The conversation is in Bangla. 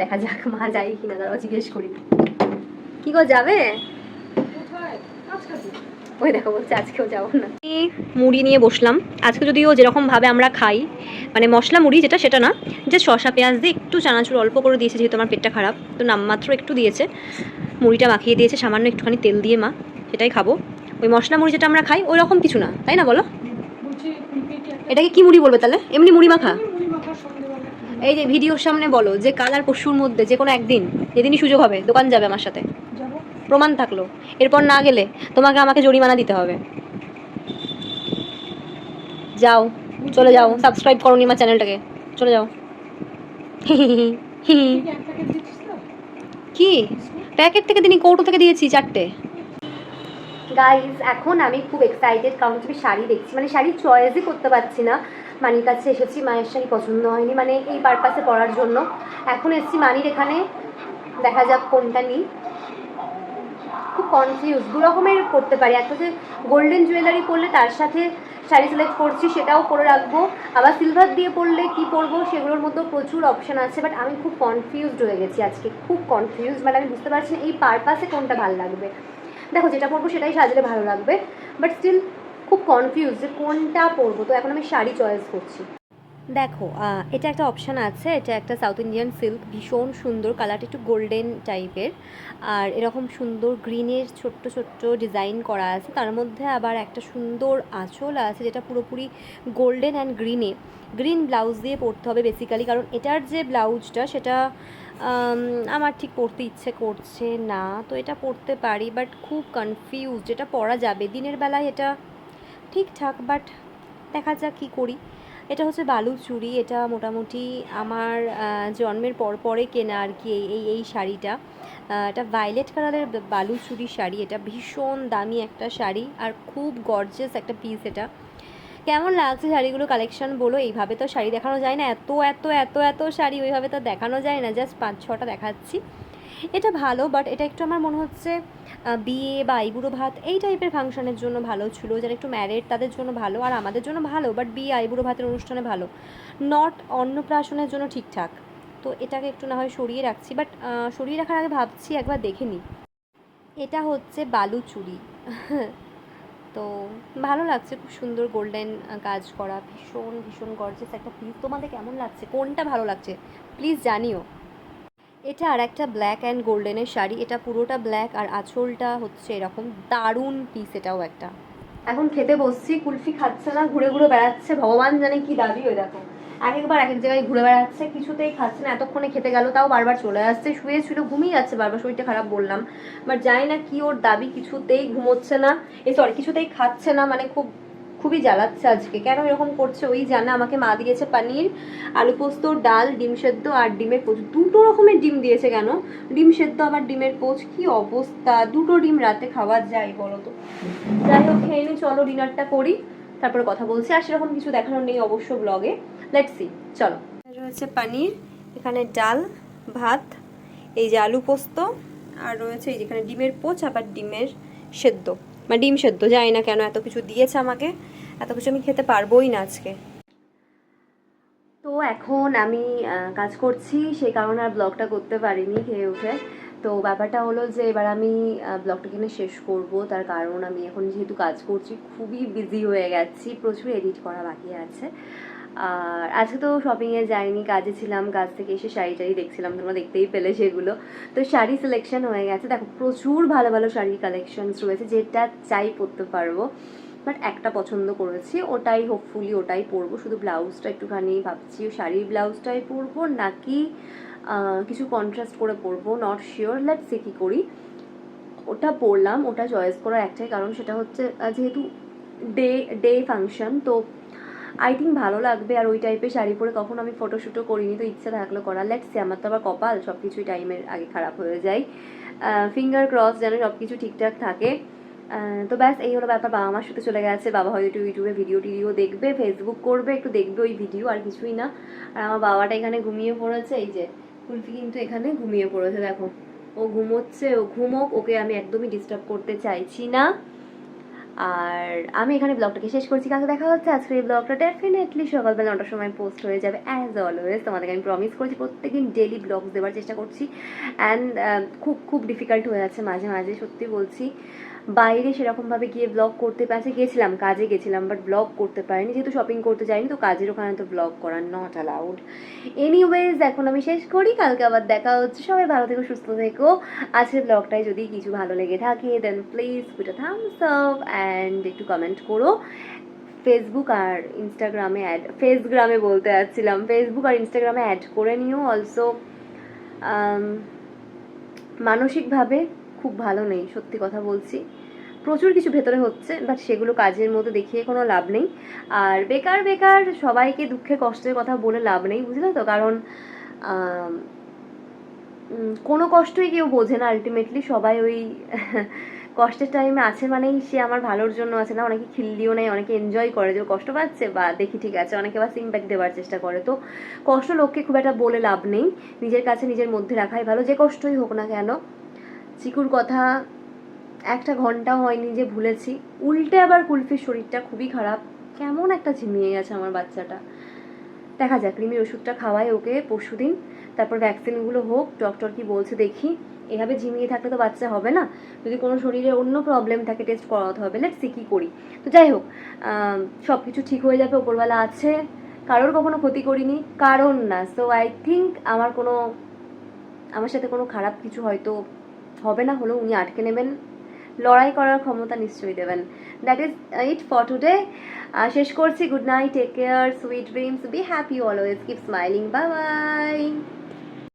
দেখা যাক মা যাই কিনা দাঁড়াও জিজ্ঞেস করি। কি গো যাবে? ওই দেখো বলছে আজকেও যাব না। মুড়ি নিয়ে বসলাম। আজকে যদিও যেরকমভাবে আমরা খাই মানে মশলা মুড়ি যেটা সেটা না যে শসা পেঁয়াজ দিয়ে একটু চানাচুর অল্প করে দিয়েছে যেহেতু আমার পেটটা খারাপ তো নামমাত্র একটু দিয়েছে। মুড়িটা মাখিয়ে দিয়েছে সামান্য একটুখানি তেল দিয়ে মা সেটাই খাব। ওই মশলা মুড়ি যেটা আমরা খাই ওই রকম কিছু না তাই না বলো? এটাকে কি মুড়ি বলবে তাহলে? এমনি মুড়ি মাখা? এই যে ভিডিওর সামনে বলো যে কাল আর পরশুর মধ্যে যে কোনো একদিন যেদিনই সুযোগ হবে দোকান যাবে আমার সাথে। প্রমাণ থাকল। এরপর না গেলে তোমাকে আমাকে জরিমানা দিতে হবে। যাও চলে যাও সাবস্ক্রাইব করো আমার চ্যানেলটাকে। চলে যাও। কি? প্যাকেট থেকে দিনই কৌটো থেকে দিয়েছি চারটে। গাইজ এখন আমি খুব এক্সাইটেড কারণ হচ্ছে আমি শাড়ি দেখছি। মানে শাড়ি চয়েসই করতে পারছি না। মানির কাছে এসেছি, মায়ের শাড়ি পছন্দ হয়নি মানে এই পারপাসে পড়ার জন্য। এখন এসেছি মানির এখানে, দেখা যাক কোনটা নিই। খুব কনফিউজ দু রকমের করতে পারি। একটা যে গোল্ডেন জুয়েলারি পরলে তার সাথে শাড়ি সিলেক্ট করছি, সেটাও করে রাখব। আবার সিলভার দিয়ে পরলে কি পরবো, সেগুলোর মধ্যেও প্রচুর অপশান আছে বাট আমি খুব কনফিউজড হয়ে গেছি আজকে। খুব কনফিউজ মানে আমি বুঝতে পারছি না এই পারপাসে কোনটা ভালো লাগবে। দেখো যেটা পরবো সেটাই সাজলে ভালো লাগবে বাট স্টিল খুব কনফিউজ যে কোনটা পরবো। তো এখন আমি শাড়ি চয়েস করছি। দেখো এটা একটা অপশান আছে, এটা একটা সাউথ ইন্ডিয়ান সিল্ক ভীষণ সুন্দর কালারটা একটু গোল্ডেন টাইপের আর এরকম সুন্দর গ্রিনের ছোট্ট ছোট্ট ডিজাইন করা আছে। তার মধ্যে আবার একটা সুন্দর আঁচল আছে, যেটা পুরোপুরি গোল্ডেন অ্যান্ড গ্রিনে গ্রিন ব্লাউজ দিয়ে পরতে হবে বেসিক্যালি কারণ এটার যে ব্লাউজটা সেটা আমার ঠিক পরতে ইচ্ছে করছে না। তো এটা পরতে পারি বাট খুব কনফিউজ যেটা পরা যাবে। দিনের বেলায় এটা ঠিকঠাক বাট দেখা যাক কী করি। এটা হচ্ছে বালু চুড়ি, এটা মোটামুটি আমার জন্মের পর পরে কেনা আর কি এই এই শাড়িটা। এটা ভায়োলেট কালারের বালু চুড়ি শাড়ি, এটা ভীষণ দামি একটা শাড়ি আর খুব গর্জিয়াস একটা পিস এটা। কেমন লাগছে শাড়িগুলো কালেকশন বলো? এইভাবে তো শাড়ি দেখানো যায় না। এত এত এত এত শাড়ি ওইভাবে তো দেখানো যায় না। জাস্ট পাঁচ, ছটা দেখাচ্ছি। এটা ভালো বাট এটা একটু আমার মনে হচ্ছে বিয়ে বা আইবুড়ো ভাত এই টাইপের ফাংশনের জন্য ভালো ছিল, যারা একটু ম্যারেড তাদের জন্য ভালো আর আমাদের জন্য ভালো বাট বিয়ে আইবুড়ো ভাতের অনুষ্ঠানে ভালো। নট অন্নপ্রাশনের জন্য ঠিকঠাক। তো এটাকে একটু না হয় সরিয়ে রাখছি বাট সরিয়ে রাখার আগে ভাবছি একবার দেখে নিই। এটা হচ্ছে বালু চুড়ি তো ভালো লাগছে, খুব সুন্দর গোল্ডেন কাজ করা, ভীষণ ভীষণ গর্জেস একটা পিস তোমাদের কেমন লাগছে? কোনটা ভালো লাগছে? প্লিজ জানিও। এটা আর একটা ব্ল্যাক অ্যান্ড গোল্ডেনের শাড়ি। এটা পুরোটা ব্ল্যাক আর আঁচলটা হচ্ছে এরকম দারুণ পিস এটাও একটা। এখন খেতে বসছি, কুলফি খাচ্ছে না, ঘুরে ঘুরে বেড়াচ্ছে। ভগবান জানে কি দাবি ওই দেখো। এক একবার এক এক জায়গায় ঘুরে বেড়াচ্ছে, কিছুতেই খাচ্ছে না। এতক্ষণে খেতে গেল, তাও বারবার চলে আসছে। শুয়ে ছিল, ঘুমিয়ে যাচ্ছে, বারবার শরীরটা খারাপ বললাম। বাট জানি না কি ওর দাবি, কিছুতেই ঘুমোচ্ছে না। এই সরি কিছুতেই খাচ্ছে না মানে খুব খুবই জ্বালাচ্ছে আজকে। কেন এরকম করছে? ওই জানা। আমাকে মা দিয়েছে পানির, আলু পোস্ত, ডাল, ডিম সেদ্ধ আর ডিমের পোচ। দুটো রকমের ডিম দিয়েছে কেন? ডিম সেদ্ধ আবার ডিমের পোচ? কি অবস্থা? দুটো ডিম রাতে খাওয়া যায় বলো তো। যাই হোক, খেয়ে নি, চলো ডিনারটা করি। তারপরে কথা বলছি। আর সেরকম কিছু দেখানোর নেই অবশ্য ব্লগে লেটস সি চলো। রয়েছে পানির, এখানে ডাল, ভাত, এই যে আলু পোস্ত, আর রয়েছে এই যেখানে ডিমের পোচ, আবার ডিমের সেদ্ধ। মানে ডিম সেদ্ধ জানি না কেন, এত কিছু দিয়েছে আমাকে, এত কিছু আমি খেতে পারবোই না আজকে। তো এখন আমি কাজ করছি সেই কারণে আর ব্লগটা করতে পারিনি খেয়ে উঠে। তো ব্যাপারটা হলো যে, এবার আমি ব্লগটা কিনে শেষ করব, তার কারণ আমি এখন যেহেতু কাজ করছি, খুবই বিজি হয়ে গেছি, প্রচুর এডিট করা বাকি আছে। আর আজকে তো শপিংয়ে যাইনি, কাজে ছিলাম, কাজ থেকে এসে শাড়ি টাড়ি দেখছিলাম, তোমরা দেখতেই পেলে সেগুলো। তো শাড়ি সিলেকশন হয়ে গেছে। দেখো, প্রচুর ভালো ভালো শাড়ির কালেকশনস রয়েছে, যেটা চাই পরতে পারব। বাট একটা পছন্দ করেছি, ওটাই হোপফুলি ওটাই পরবো। শুধু ব্লাউজটা একটুখানি ভাবছি, শাড়ির ব্লাউজটাই পরবো, নাকি কিছু কন্ট্রাস্ট করে পরবো নট শিওর লেট সে কী করি। ওটা পরলাম, ওটা চয়েস করার একটাই কারণ সেটা হচ্ছে যেহেতু ডে ডে ফাংশন তো আই থিঙ্ক ভালো লাগবে, আর ওই টাইপের শাড়ি পরে কখনো আমি ফটোশ্যুটও করিনি, তো ইচ্ছা থাকল করার। লেটস আমার তো আবার কপাল সব কিছুই টাইমের আগে খারাপ হয়ে যায়। ফিঙ্গার ক্রস যেন সব কিছু ঠিকঠাক থাকে। তো ব্যাস, এই হলো ব্যাপার, বাবা মার সাথে চলে গেছে, বাবা হয়তো একটু ইউটিউবে ভিডিও টিডিও দেখবে ফেসবুক করবে, একটু দেখবে ওই ভিডিও আর কিছুই না। আর আমার বাবাটা এখানে ঘুমিয়ে পড়েছে, এই যে, কুলফি কিন্তু এখানে ঘুমিয়ে পড়েছে, দেখো। ও ঘুমোচ্ছে, ও ঘুমোক, ওকে আমি একদমই ডিস্টার্ব করতে চাইছি না। আর আমি এখানে ব্লগটাকে শেষ করছি। কালকে দেখা হচ্ছে আজকের এই ব্লগটা ডেফিনেটলি সকালবেলা নটার সময় পোস্ট হয়ে যাবে অ্যাজ অলওয়েজ তোমাদেরকে আমি প্রমিস করছি, প্রত্যেকদিন ডেলি ব্লগ দেওয়ার চেষ্টা করছি। অ্যান্ড খুব খুব ডিফিকাল্ট হয়ে যাচ্ছে মাঝে মাঝে, সত্যি বলছি। বাইরে সেরকমভাবে গিয়ে ব্লগ করতে পারছে গেছিলাম, কাজে গেছিলাম বাট ব্লগ করতে পারিনি। যেহেতু শপিং করতে যাইনি, তো কাজের ওখানে তো ব্লগ করা নট অ্যালাউড এনিওয়েজ এখন আমি শেষ করি। কালকে আবার দেখা হচ্ছে। সবাই ভালো থেকো, সুস্থ থেকো। আজকের ব্লগটায় যদি কিছু ভালো লেগে থাকে then please put thumbs up and একটু কমেন্ট করো। ফেসবুক আর ইনস্টাগ্রামে অ্যাড ফেসগ্রামে বলতে যাচ্ছিলাম। ফেসবুক আর ইনস্টাগ্রামে অ্যাড করে নিও। অলসো মানসিকভাবে খুব ভালো নেই, সত্যি কথা বলছি। প্রচুর কিছু ভেতরে হচ্ছে বাট সেগুলো কাজের মতো দেখিয়ে কোনো লাভ নেই। আর বেকার বেকার, সবাইকে দুঃখে, কষ্টের কথা বলে লাভ নেই, বুঝলে তো? কারণ কোনো কষ্টই কেউ বোঝে না আলটিমেটলি সবাই ওই কষ্টের টাইমে আছে মানেই সে আমার ভালোর জন্য আছে না, অনেকে খিল্লিও নেয় অনেকে এনজয় করে যে কষ্ট পাচ্ছে বা দেখি ঠিক আছে, অনেকে আবার সিম্প্যাক্ট দেওয়ার চেষ্টা করে। তো কষ্ট লোককে খুব একটা বলে লাভ নেই, নিজের কাছে নিজের মধ্যে রাখাই ভালো, যে কষ্টই হোক না কেন। চিকুর কথা, একটা ঘন্টাও হয়নি যে ভুলেছি, উল্টে আবার কুলফির শরীরটা খুবই খারাপ, কেমন একটা ঝিমিয়ে গেছে আমার বাচ্চাটা। দেখা যাক কৃমির ওষুধটা খাওয়াই ওকে পরশুদিন, তারপর ভ্যাকসিনগুলো হোক ডক্টর কি বলছে দেখি। এভাবে ঝিমিয়ে থাকলে তো বাচ্চা হবে না। যদি কোনো শরীরে অন্য প্রবলেম থাকে টেস্ট করাতে হবে। লেট সি কী করি। তো যাই হোক সব কিছু ঠিক হয়ে যাবে ওপরবেলা আছে। কারোর কখনো ক্ষতি করিনি, কারণ না। সো আই থিঙ্ক আমার কোনো, আমার সাথে কোনো খারাপ কিছু হয়তো হবে না, হলেও উনি আটকে নেবেন। লড়াই করার ক্ষমতা নিশ্চয়ই দেবেন। That is it for today শেষ করছি। Good night take care sweet dreams be happy always keep smiling bye bye